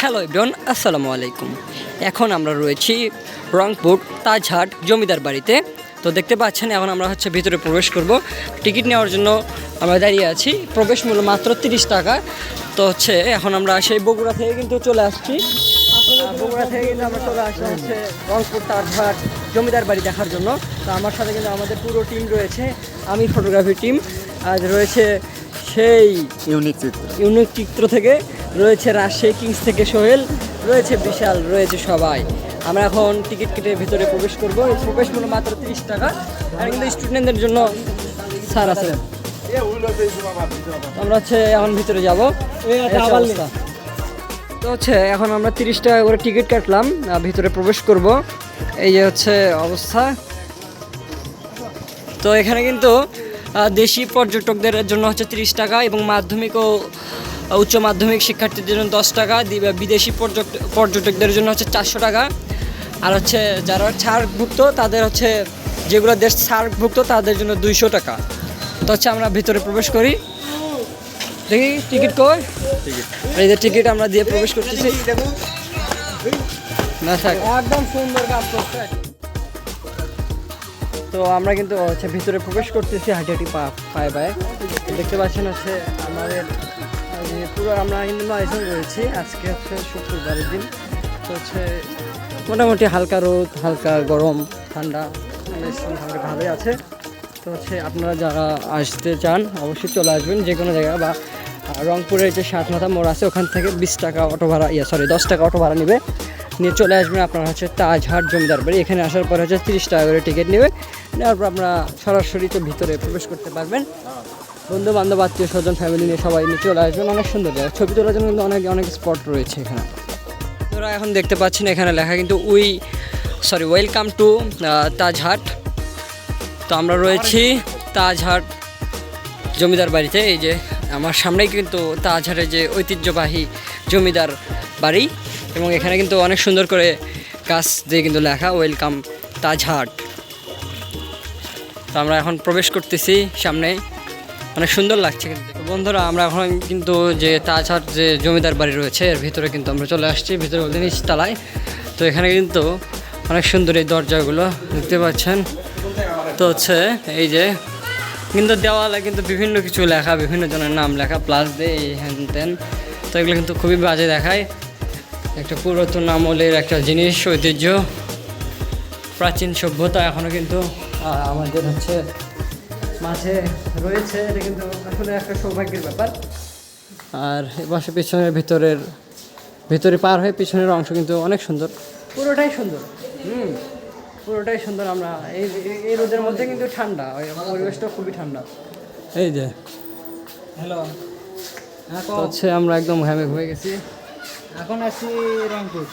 Hello ইব্রন আসসালামু আলাইকুম এখন আমরা রয়েছি রংপুর তাজহাট জমিদার বাড়িতে। তো দেখতে পাচ্ছেন এখন আমরা হচ্ছে ভিতরে প্রবেশ করব। টিকিট নেওয়ার জন্য আমরা দাঁড়িয়ে আছি। প্রবেশ মূল্য মাত্র তিরিশ টাকা। তো হচ্ছে এখন আমরা সেই বগুড়া থেকে কিন্তু চলে আসছি। আর বগুড়া থেকে কিন্তু আমরা চলে আসছি হচ্ছে রংপুর তাজহাট জমিদার বাড়ি দেখার জন্য। তো আমার সাথে কিন্তু আমাদের পুরো টিম রয়েছে। আমি ফটোগ্রাফি টিম। আজ রয়েছে সেই ইউনিক চিত্র। ইউনিক চিত্র থেকে রয়েছে রাজশাহী কিংস থেকে সোহেল রয়েছে বিশাল রয়েছে সবাই। আমরা এখন টিকিট কেটে ভিতরে প্রবেশ করব। এই প্রবেশ মূল্য মাত্র তিরিশ টাকা। আর কিন্তু স্টুডেন্টদের জন্য স্যার আছে। আমরা হচ্ছে এখন ভিতরে যাব। তো হচ্ছে এখন আমরা তিরিশ টাকা করে টিকিট কাটলাম। ভিতরে প্রবেশ করব। এই যে হচ্ছে অবস্থা। তো এখানে কিন্তু দেশি পর্যটকদের জন্য হচ্ছে তিরিশ টাকা এবং মাধ্যমিক ও উচ্চ মাধ্যমিক শিক্ষার্থীদের জন্য দশ টাকা বিদেশি পর্যটক পর্যটকদের জন্য হচ্ছে চারশো টাকা। আর হচ্ছে যারা ছাড়ভুক্ত তাদের হচ্ছে যেগুলো দেশ ছাড়ভুক্ত তাদের জন্য দুইশো টাকা। তো হচ্ছে আমরা ভিতরে প্রবেশ করি। দেখি টিকিট কই? এই যে টিকিট আমরা দিয়ে প্রবেশ করতেছি। না থাক। একদম সুন্দর কাজ করছে। তো আমরা কিন্তু হচ্ছে ভিতরে প্রবেশ করতেছি হাঁটি হাঁটি পা, পায়ে পায়ে। দেখতে পাচ্ছেন হচ্ছে আমাদের পুরো আমরা কিন্তু নয়জন রয়েছি। আজকে হচ্ছে শুক্রবারের দিন। তো হচ্ছে মোটামুটি হালকা রোদ, হালকা গরম, ঠান্ডা মোটামুটি ভালোই আছে। তো হচ্ছে আপনারা যারা আসতে চান, অবশ্যই চলে আসবেন যে কোনো জায়গায় বা রংপুরের যে সাত মাথা মোড় আছে, ওখান থেকে বিশ টাকা অটো ভাড়া, ইয়া সরি দশ টাকা অটো ভাড়া নেবে। নিয়ে চলে আসবেন। আপনারা হচ্ছে তাজহাট জমিদার বাড়ি। এখানে আসার পর হচ্ছে তিরিশ টাকা করে টিকিট নেবে নেওয়ার পর আপনারা সরাসরি তো ভিতরে প্রবেশ করতে পারবেন। বন্ধু বান্ধব, আত্মীয় স্বজন ফ্যামিলি নিয়ে সবাই নিয়ে চলে আসবেন। অনেক সুন্দর জায়গা। ছবি তোলার জন্য কিন্তু অনেক অনেক স্পট রয়েছে এখানে। আপনারা এখন দেখতে পাচ্ছেন এখানে লেখা কিন্তু we sorry welcome to Tajhat. তো আমরা রয়েছি তাজহাট জমিদার বাড়িতে। এই যে আমার সামনেই কিন্তু তাজহাটের যে ঐতিহ্যবাহী জমিদার বাড়ি। এবং এখানে কিন্তু অনেক সুন্দর করে কাজ দিয়ে কিন্তু লেখা ওয়েলকাম তাজহাট তো আমরা এখন প্রবেশ করতেছি সামনে। অনেক সুন্দর লাগছে কিন্তু বন্ধুরা, আমরা এখন কিন্তু যে তাজহাট যে জমিদার বাড়ি রয়েছে, এর ভিতরে কিন্তু আমরা চলে আসছি, ভিতরে বলতে নিচতলায়। তো এখানে কিন্তু অনেক সুন্দর এই দরজাগুলো দেখতে পাচ্ছেন। তো হচ্ছে এই যে কিন্তু দেওয়ালে কিন্তু বিভিন্ন কিছু লেখা, বিভিন্ন জনের নাম লেখা প্লাস দিয়ে এই হ্যান তো এগুলো কিন্তু খুবই বাজে দেখায়। একটা পুরাতন আমলের একটা জিনিস ঐতিহ্য প্রাচীন সভ্যতা এখনও কিন্তু আমাদের হচ্ছে মাঝে রয়েছে। এটা কিন্তু আসলে একটা সৌভাগ্যের ব্যাপার। আর এপাশে পিছনের ভিতরের ভিতরে পার হয়ে পিছনের অংশ কিন্তু অনেক সুন্দর। পুরোটাই সুন্দর। হুম পুরোটাই সুন্দর আমরা এই এই- রোদের মধ্যে কিন্তু ঠান্ডা ওই পরিবেশটা খুবই ঠান্ডা। এই যে। হ্যালো হ্যাঁ হচ্ছে আমরা একদম ঘামে হয়ে গেছি। এখন আছি রংপুর